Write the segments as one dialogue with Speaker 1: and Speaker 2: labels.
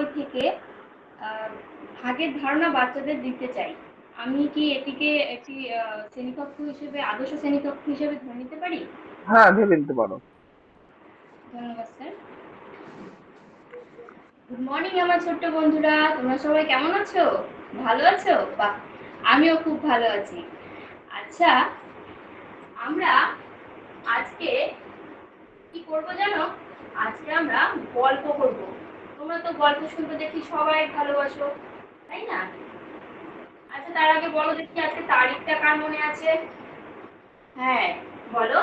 Speaker 1: বই থেকে ভাগের ধারণা বাচ্চাদের দিতে চাই আমি কি এটিকে একটি শ্রেণীকক্ষ হিসেবে আদর্শ শ্রেণীকক্ষ হিসেবে ধরে নিতে পারি
Speaker 2: হ্যাঁ ধরে নিতে পারো
Speaker 1: ধন্যবাদ স্যার গুড মর্নিং আমার ছোট্ট বন্ধুরা তোমরা সবাই কেমন আছো ভালো আছো বাহ আমিও খুব ভালো আছি আচ্ছা আমরা আজকে কি করব জানো আজকে আমরা গল্প করবো গল্প শুনতে দেখি সবাই ভালোবাসো তাই না আচ্ছা তার আগে বলো দেখি আজকে তারিখটা কার মনে আছে হ্যাঁ বলো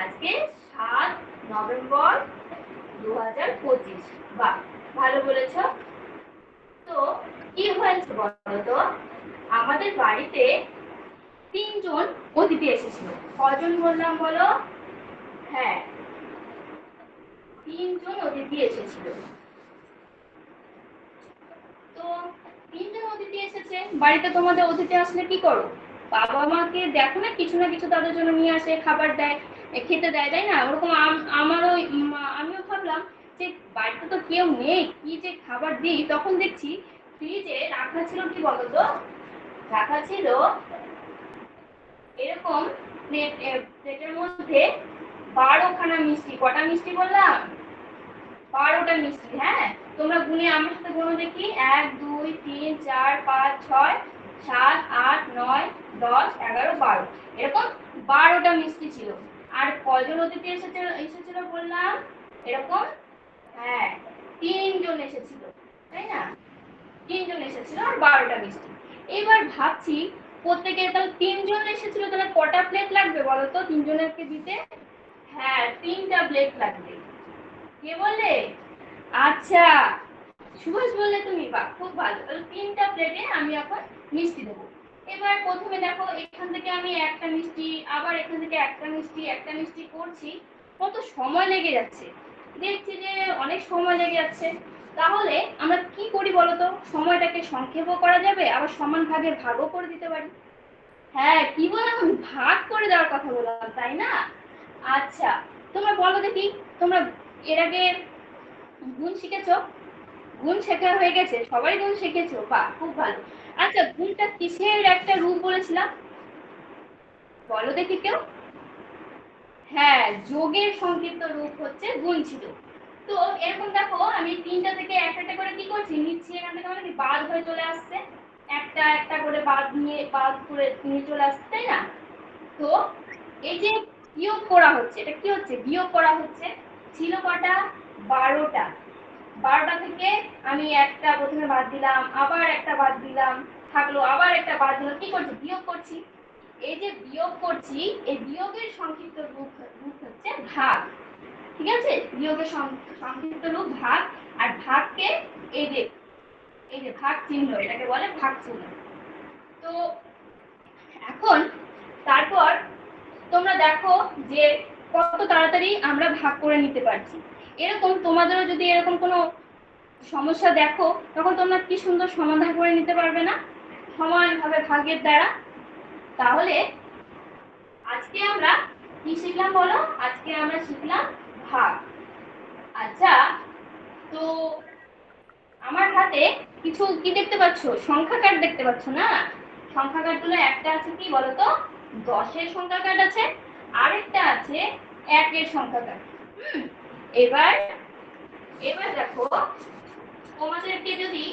Speaker 1: আজকে সাত নভেম্বর দু হাজার পঁচিশ বা ভালো বলেছ তো কি হয়েছে বলো তো আমাদের বাড়িতে তিনজন অতিথি এসেছিল কজন বললাম বলো হ্যাঁ তিনজন অতিথি এসেছিল বাড়িতে তোমাদের অতিথি আসলে কি করো বাবা মাকে দেখো না কিছু না কিছু তাদের জন্য নিয়ে আসে খাবার দেয় খেতে দেয় তাই না ওরকম আমারও আমিও ভাবলাম যে বাড়িতে তো কেউ নেই কি যে খাবার দিই তখন দেখছি ফ্রিজে রাখা ছিল কি বলতো রাখা ছিল এরকম প্লেটের মধ্যে বারোখানা মিষ্টি কটা মিষ্টি বললাম বারোটা মিষ্টি হ্যাঁ তোমরা গুনে আমার সাথে বলো দেখি এক দুই তিন চার পাঁচ ছয় সাত আট নয় দশ এগারো বারো এরকম বারোটা মিষ্টি ছিল আর কজন অতিথি এসেছিল এসেছিল বললাম এরকম হ্যাঁ তিনজন এসেছিল তাই না তিনজন এসেছিল আর বারোটা মিষ্টি এইবার ভাবছি প্রত্যেকে তাহলে তিনজন এসেছিল তাহলে কটা প্লেট লাগবে বলো তো তিনজনকে দিতে হ্যাঁ তিনটা প্লেট লাগবে কে বলে আচ্ছা সুভাষ বললে তুমি বা খুব ভালো তিনটা প্লেটে আমি এখন মিষ্টি দেবো এবার প্রথমে দেখো এখান থেকে আমি একটা মিষ্টি আবার এখান থেকে একটা মিষ্টি একটা মিষ্টি করছি কত সময় লেগে যাচ্ছে দেখছি যে অনেক সময় লেগে যাচ্ছে তাহলে আমরা কি করি বলতো সময়টাকে সংক্ষেপও করা যাবে আবার সমান ভাগে ভাগও করে দিতে পারি হ্যাঁ কি বললাম ভাগ করে দেওয়ার কথা বললাম তাই না আচ্ছা তোমরা বলো দেখি তোমরা এর আগে গুণ শিখেছ গুণ শেখা হয়ে গেছে সবাই গুণ শিখেছ বা খুব ভালো আচ্ছা গুণটা কিসের একটা রূপ বলেছিলাম বলো দেখি কেউ হ্যাঁ যোগের সংক্ষিপ্ত রূপ হচ্ছে গুণ ছিল তো এরকম দেখো আমি তিনটা থেকে একটা একটা করে কি করছি নিচ্ছি এখান থেকে মানে বাদ হয়ে চলে আসছে একটা একটা করে বাদ নিয়ে বাদ করে নিয়ে চলে আসছে তাই না তো এই যে বিয়োগ করা হচ্ছে এটা কি হচ্ছে বিয়োগ করা হচ্ছে ছিল কটা বারোটা বারোটা থেকে আমি একটা প্রথমে বাদ দিলাম আবার একটা বাদ দিলাম থাকলো আবার একটা বাদ দিলাম কি করছি বিয়োগ করছি এই যে বিয়োগ করছি এই বিয়োগের সংক্ষিপ্ত রূপ রূপ হচ্ছে ভাগ ঠিক আছে বিয়োগের সংক্ষিপ্ত রূপ ভাগ আর ভাগকে এই যে এই যে ভাগ চিহ্ন এটাকে বলে ভাগ চিহ্ন তো এখন তারপর তোমরা দেখো যে কত তাড়াতাড়ি আমরা ভাগ করে নিতে পারছি এরকম তোমাদেরও যদি এরকম কোনো সমস্যা দেখো তখন তোমরা কি সুন্দর সমাধান করে নিতে পারবে না সময়ভাবে ভাগ্যের দ্বারা তাহলে আজকে আমরা কি শিখলাম বলো আজকে আমরা শিখলাম ভাগ আচ্ছা তো আমার হাতে কিছু কি দেখতে পাচ্ছ সংখ্যা কার্ড দেখতে পাচ্ছ না সংখ্যা গুলো একটা আছে কি বলতো দশের সংখ্যা কার্ড আছে আরেকটা আছে একের সংখ্যা কার্ড হুম এবার এবার দেখো তোমাদেরকে যদি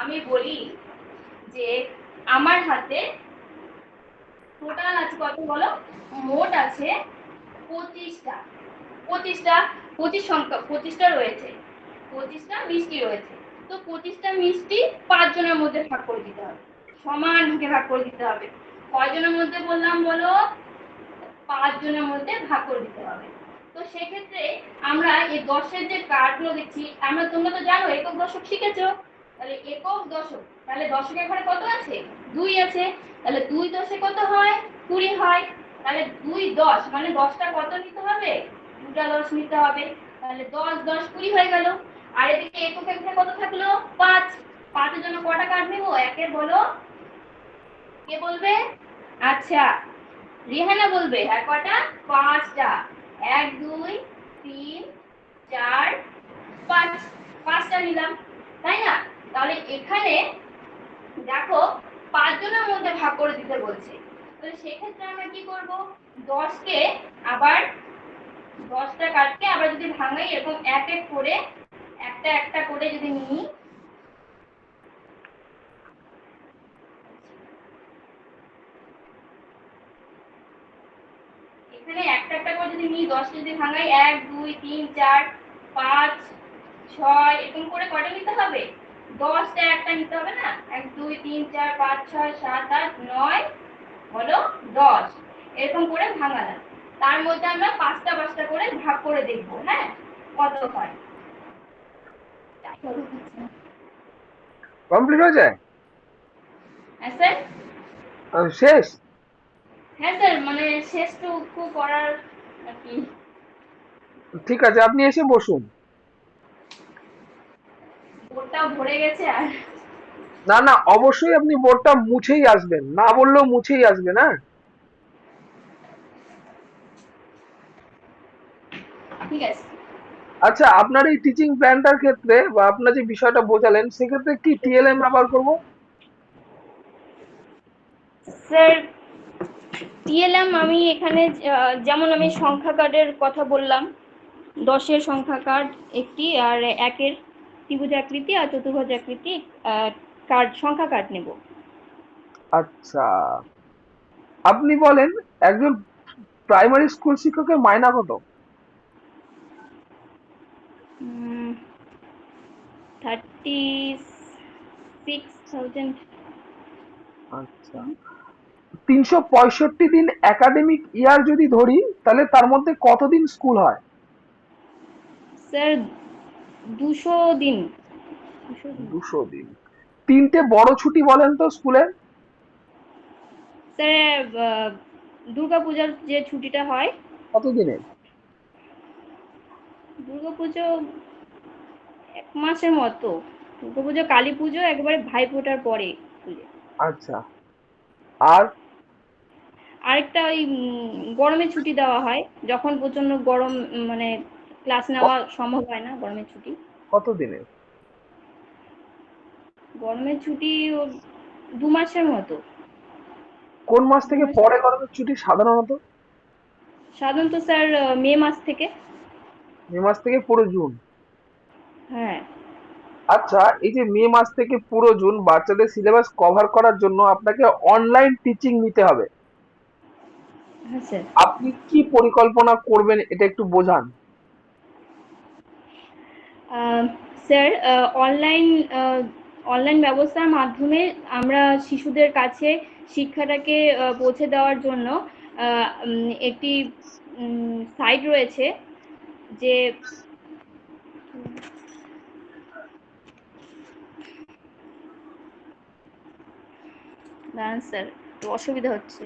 Speaker 1: আমি বলি যে আমার হাতে টোটাল আছে কত বলো মোট আছে পঁচিশটা পঁচিশটা পঁচিশ সংখ্যা পঁচিশটা রয়েছে পঁচিশটা মিষ্টি রয়েছে তো পঁচিশটা মিষ্টি পাঁচজনের মধ্যে ভাগ করে দিতে হবে সমান ঢুকে ভাগ করে দিতে হবে কয়জনের মধ্যে বললাম বলো পাঁচজনের মধ্যে ভাগ করে দিতে হবে তো সেক্ষেত্রে আমরা এই দশের যে কার্ডগুলো দেখছি আমরা তোমরা তো জানো একক দশক শিখেছো তাহলে একক দশক তাহলে দশকের ঘরে কত আছে দুই আছে তাহলে দুই দশে কত হয় কুড়ি হয় তাহলে দুই দশ মানে দশটা কত নিতে হবে দুটা দশ নিতে হবে তাহলে দশ দশ কুড়ি হয়ে গেল আর এদিকে এককের ঘরে কত থাকলো পাঁচ পাঁচের জন্য কটা কার্ড নেবো একে বলো কে বলবে আচ্ছা রিহানা বলবে আর কটা পাঁচটা এক দুই তিন চার পাঁচ পাঁচটা নিলাম তাই না তাহলে এখানে দেখো পাঁচজনের মধ্যে ভাগ করে দিতে বলছে তো সেক্ষেত্রে আমরা কি করব দশকে আবার দশটা কাটকে আবার যদি ভাঙাই এরকম এক এক করে একটা একটা করে যদি নিই দশটা যদি ভাঙাই এক দুই তিন চার পাঁচ ছয় এরকম করে কটা নিতে হবে দশটা একটা নিতে হবে না এক দুই তিন চার পাঁচ ছয় সাত আট নয় হলো দশ এরকম করে ভাঙালাম তার মধ্যে আমরা পাঁচটা পাঁচটা করে ভাগ করে দেখবো হ্যাঁ কত হয় কমপ্লিট হয়েছে হ্যাঁ স্যার শেষ হ্যাঁ স্যার মানে শেষটুকু করার
Speaker 2: ঠিক আছে আপনি এসে বসুন না না অবশ্যই আপনি বোর্ডটা মুছেই আসবেন না বললেও মুছেই আসবে না আচ্ছা আপনার এই টিচিং প্ল্যানটার ক্ষেত্রে বা আপনার যে বিষয়টা বোঝালেন সেক্ষেত্রে কি টিএলএম ব্যবহার করবো
Speaker 1: স্যার টিএলএম আমি এখানে যেমন আমি সংখ্যা কার্ডের কথা বললাম দশের সংখ্যা কার্ড একটি আর একের ত্রিভুজ আকৃতি আর চতুর্ভুজ আকৃতি কার্ড সংখ্যা কার্ড নেব
Speaker 2: আচ্ছা আপনি বলেন একজন প্রাইমারি স্কুল শিক্ষকের মায়না কত
Speaker 1: থার্টি সিক্স থাউজেন্ড
Speaker 2: আচ্ছা তিনশো পঁয়ষট্টি দিন একাডেমিক ইয়ার যদি ধরি তাহলে তার মধ্যে কতদিন স্কুল হয়
Speaker 1: স্যার দুশো দিন
Speaker 2: দুশো দিন তিনটে বড় ছুটি বলেন তো স্কুলে
Speaker 1: স্যার দুর্গাপূজার যে ছুটিটা হয় কত দিনের দুর্গাপুজো এক মাসের মতো দুর্গাপুজো কালী পুজো একবারে ভাইফোঁটার পরে
Speaker 2: আচ্ছা আর
Speaker 1: আরেকটা ওই গরমে ছুটি দেওয়া হয় যখন প্রচন্ড গরম মানে ক্লাস নেওয়া সম্ভব হয় না গরমের ছুটি কত দিনের গরমের ছুটি দু মাসের মতো
Speaker 2: কোন মাস থেকে পরে গরমের ছুটি সাধারণত
Speaker 1: সাধারণত স্যার মে মাস থেকে
Speaker 2: মে মাস থেকে পুরো জুন হ্যাঁ আচ্ছা এই যে মে মাস থেকে পুরো জুন বাচ্চাদের সিলেবাস কভার করার জন্য আপনাকে অনলাইন টিচিং নিতে হবে হ্যাঁ, আপনি কি পরিকল্পনা করবেন এটা একটু বোঝান
Speaker 1: স্যার অনলাইন অনলাইন ব্যবস্থার মাধ্যমে আমরা শিশুদের কাছে শিক্ষাটাকে পৌঁছে দেওয়ার জন্য একটি সাইট রয়েছে যে হ্যাঁ স্যার একটু অসুবিধা হচ্ছে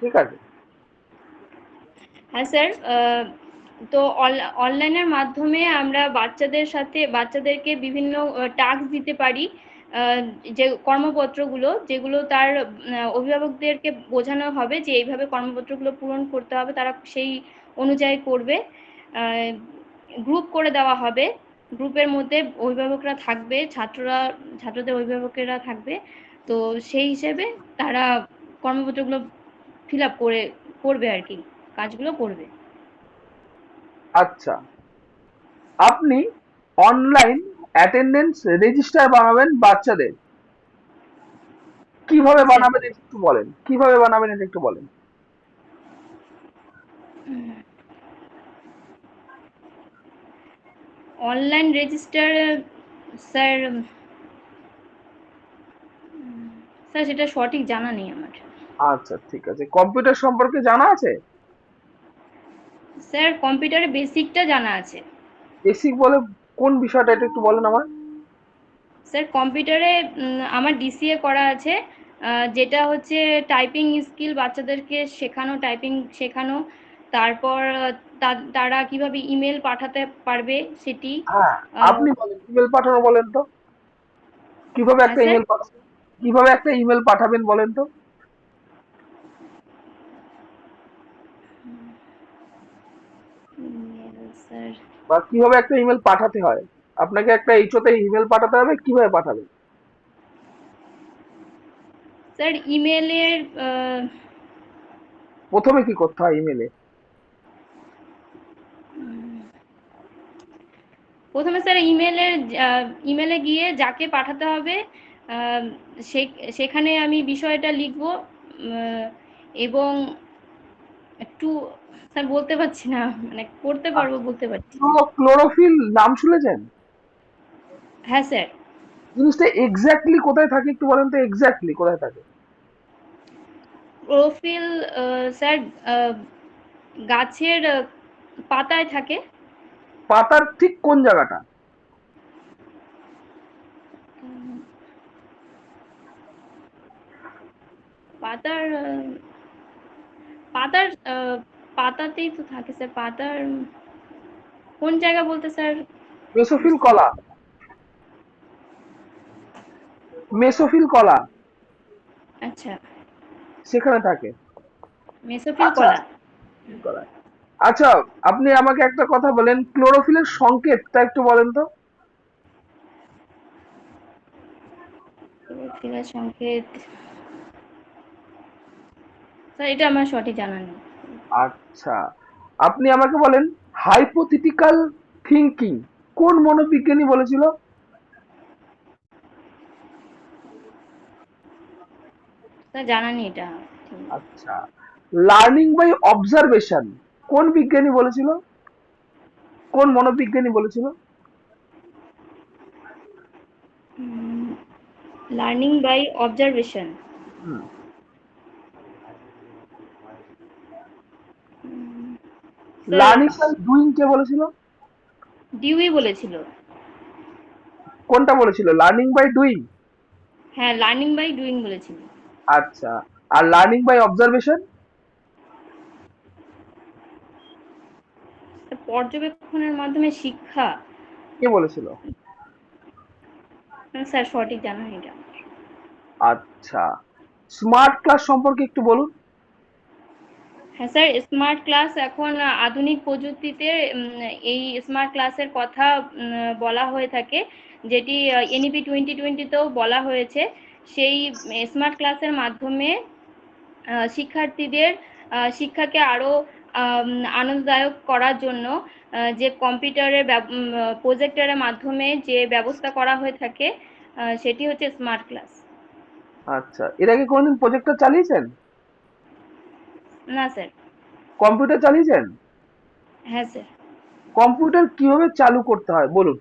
Speaker 1: ঠিক আছে হ্যাঁ স্যার তো অনলাইনের মাধ্যমে আমরা বাচ্চাদের সাথে বাচ্চাদেরকে বিভিন্ন টাস্ক দিতে পারি যে কর্মপত্রগুলো যেগুলো তার অভিভাবকদেরকে বোঝানো হবে যে এইভাবে কর্মপত্রগুলো পূরণ করতে হবে তারা সেই অনুযায়ী করবে গ্রুপ করে দেওয়া হবে গ্রুপের মধ্যে অভিভাবকরা থাকবে ছাত্ররা ছাত্রদের অভিভাবকেরা থাকবে তো সেই হিসেবে তারা কর্মপত্রগুলো ফিল আপ করে করবে আর কি কাজগুলো করবে
Speaker 2: আচ্ছা আপনি অনলাইন অ্যাটেন্ডেন্স রেজিস্টার বানাবেন বাচ্চাদের কিভাবে বানাবেন একটু বলেন কিভাবে বানাবেন এটা একটু বলেন
Speaker 1: অনলাইন রেজিস্টার স্যার স্যার সেটা সঠিক জানা নেই আমার
Speaker 2: আচ্ছা ঠিক আছে কম্পিউটার সম্পর্কে জানা আছে
Speaker 1: স্যার কম্পিউটারের বেসিকটা জানা আছে
Speaker 2: বেসিক বলে কোন বিষয়টা একটু বলেন আমার
Speaker 1: স্যার কম্পিউটারে আমার ডিসিএ করা আছে যেটা হচ্ছে টাইপিং স্কিল বাচ্চাদেরকে শেখানো টাইপিং শেখানো তারপর তারা কিভাবে ইমেল পাঠাতে পারবে সেটি
Speaker 2: হ্যাঁ, আপনি বলেন ইমেল পাঠানো বলেন তো কিভাবে হ্যাঁ, একটা ইমেল পাঠানো কিভাবে একটা ইমেল পাঠাবেন বলেন তো বা কিভাবে একটা ইমেল পাঠাতে হয় আপনাকে একটা এইচওতে ইমেল পাঠাতে হবে কিভাবে পাঠাবেন
Speaker 1: স্যার ইমেলের
Speaker 2: প্রথমে কি করতে হয় ইমেলে
Speaker 1: প্রথমে স্যার ইমেলের ইমেলে গিয়ে যাকে পাঠাতে হবে সেখানে আমি বিষয়টা লিখব এবং একটু স্যার বলতে পারছি না মানে করতে পারবো আচ্ছা। বলতে পারছি
Speaker 2: ক্লোরোফিল নাম শুনেছেন হ্যাঁ স্যার জিনিসটা এক্স্যাক্টলি কোথায় থাকে একটু বলেন তো এক্স্যাক্টলি কোথায় থাকে
Speaker 1: ক্লোরোফিল স্যার গাছের পাতায় থাকে
Speaker 2: পাতার ঠিক কোন জায়গাটা
Speaker 1: পাতার পাতার পাতাতেই তো থাকে স্যার পাতার কোন জায়গা বলতে স্যার
Speaker 2: মেসোফিল কলা মেসোফিল কলা আচ্ছা সেখানে থাকে
Speaker 1: মেসোফিল আচ্ছা। কলা
Speaker 2: কলা আচ্ছা আপনি আমাকে একটা কথা বলেন ক্লোরোফিলের সংকেতটা একটু বলেন তো
Speaker 1: ক্লোরোফিলের সংকেত স্যার এটা আমার সঠিক জানা নেই
Speaker 2: আচ্ছা আপনি আমাকে বলেন হাইপোথিটিক্যাল থিঙ্কিং কোন মনোবিজ্ঞানী বলেছিল জানা নেই এটা আচ্ছা লার্নিং বাই অবজারভেশন কোন বিজ্ঞানী বলেছিল কোন মনোবিজ্ঞানী বলেছিল
Speaker 1: learning by observation hmm
Speaker 2: doing কে বলেছিল
Speaker 1: ডিউই বলেছিল
Speaker 2: কোনটা বলেছিল লার্নিং বাই ডুইং
Speaker 1: হ্যাঁ লার্নিং বাই ডুইং বলেছিল
Speaker 2: আচ্ছা আর লার্নিং বাই অবজারভেশন
Speaker 1: পর্যবেক্ষণের মাধ্যমে শিক্ষা কে বলেছিল হ্যাঁ, স্যার সঠিক জানা নেই
Speaker 2: আচ্ছা স্মার্ট ক্লাস সম্পর্কে একটু বলুন
Speaker 1: হ্যাঁ স্যার স্মার্ট ক্লাস এখন আধুনিক প্রযুক্তিতে এই স্মার্ট ক্লাসের কথা বলা হয়ে থাকে যেটি এনইপি টোয়েন্টি টোয়েন্টিতেও বলা হয়েছে সেই স্মার্ট ক্লাসের মাধ্যমে শিক্ষার্থীদের শিক্ষাকে আরও আনন্দদায়ক করার জন্য যে কম্পিউটারের প্রজেক্টরের মাধ্যমে যে ব্যবস্থা করা হয়ে থাকে সেটি হচ্ছে স্মার্ট ক্লাস
Speaker 2: আচ্ছা এর আগে কোনদিন প্রজেক্টর চালিয়েছেন না স্যার কম্পিউটার চালিয়েছেন হ্যাঁ স্যার কম্পিউটার কিভাবে চালু করতে হয় বলুন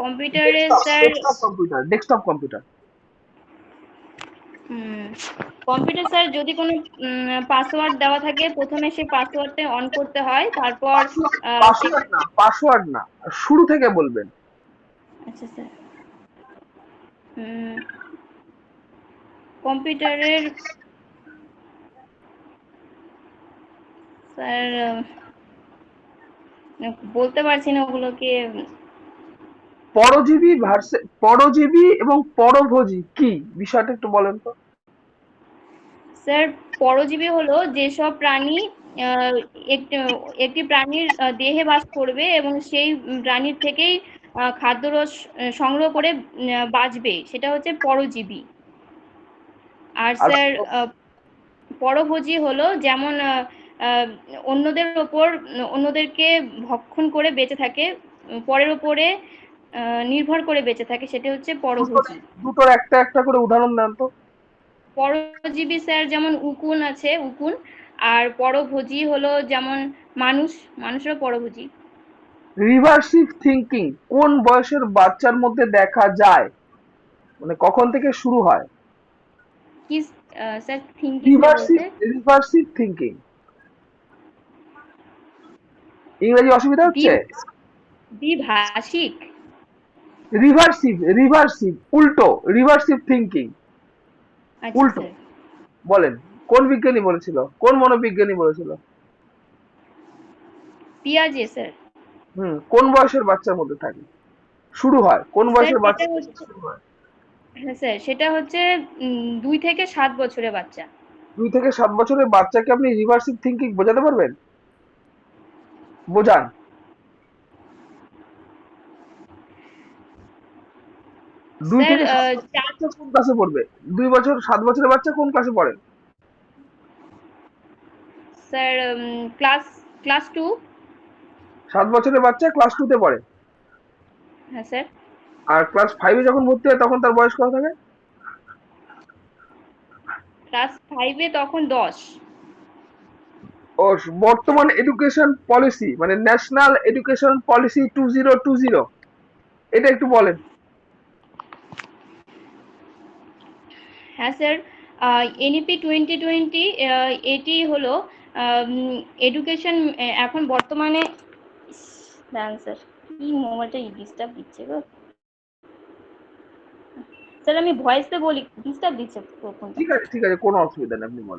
Speaker 1: কম্পিউটারে sir desktop
Speaker 2: computer desktop computer
Speaker 1: computer sir যদি কোনো পাসওয়ার্ড দেওয়া থাকে প্রথমে সেই পাসওয়ার্ডটা অন করতে হয় তারপর
Speaker 2: পাসওয়ার্ড না পাসওয়ার্ড না শুরু থেকে বলবেন
Speaker 1: আচ্ছা স্যার কম্পিউটারের স্যার বলতে পারছি না ওগুলোকে
Speaker 2: পরজীবী পরজীবী এবং পরভোজী কি বিষয়টা একটু বলেন তো
Speaker 1: স্যার পরজীবী হলো যেসব প্রাণী একটি প্রাণীর দেহে বাস করবে এবং সেই প্রাণীর থেকেই খাদ্যরস সংগ্রহ করে বাঁচবে সেটা হচ্ছে পরজীবী আর স্যার পরভোজী হলো যেমন অন্যদের ওপর অন্যদেরকে ভক্ষণ করে বেঁচে থাকে পরের ওপরে নির্ভর করে বেঁচে থাকে সেটা হচ্ছে পরভোজী
Speaker 2: দুটোর একটা একটা করে উদাহরণ দেন তো
Speaker 1: পরজীবী স্যার যেমন উকুন আছে উকুন আর পরভোজী হলো যেমন মানুষ মানুষেরও পরভোজী
Speaker 2: রিভার্সিভ থিংকিং কোন বয়সের বাচ্চার মধ্যে দেখা যায় মানে কখন থেকে শুরু হয়
Speaker 1: কি sir thinking
Speaker 2: reversible reversible thinking ইংরেজি অসুবিধা হচ্ছে
Speaker 1: দ্বিভাষিক
Speaker 2: রিভার্সিভ রিভার্সিভ উল্টো রিভার্সিভ আচ্ছা, থিংকিং উল্টো বলেন কোন বিজ্ঞানী বলেছিল কোন মনোবিজ্ঞানী বলেছিল
Speaker 1: পিয়াজে স্যার
Speaker 2: হুম কোন বয়সের বাচ্চার মধ্যে থাকে শুরু হয় কোন বয়সের বাচ্চা শুরু হয়
Speaker 1: হ্যাঁ স্যার সেটা হচ্ছে দুই থেকে সাত বছরের বাচ্চা
Speaker 2: দুই থেকে সাত বছরের বাচ্চাকে আপনি রিভার্সিভ থিঙ্কিং বোঝাতে পারবেন বোঝান কোন ক্লাসে পড়বে দুই বছর সাত বছরের বাচ্চা কোন ক্লাসে পড়ে
Speaker 1: স্যার ক্লাস ক্লাস টু
Speaker 2: সাত বছরের বাচ্চা ক্লাস টুতে পড়ে হ্যাঁ স্যার আর ক্লাস ফাইভে যখন ভর্তি হয় তখন তার বয়স কত থাকে
Speaker 1: ক্লাস ফাইভে তখন দশ
Speaker 2: ও বর্তমান এডুকেশন পলিসি মানে national education policy two zero two zero এটা একটু বলেন
Speaker 1: হ্যাঁ স্যার এনইপি টোয়েন্টি টোয়েন্টি এটি হলো এডুকেশন এখন বর্তমানে স্যার কি মোবাইলটা ডিস্টার্ব দিচ্ছে গো স্যার আমি ভয়েসে বলি ডিস্টার্ব দিচ্ছে
Speaker 2: ঠিক আছে ঠিক আছে কোনো অসুবিধা নেই আপনি বলুন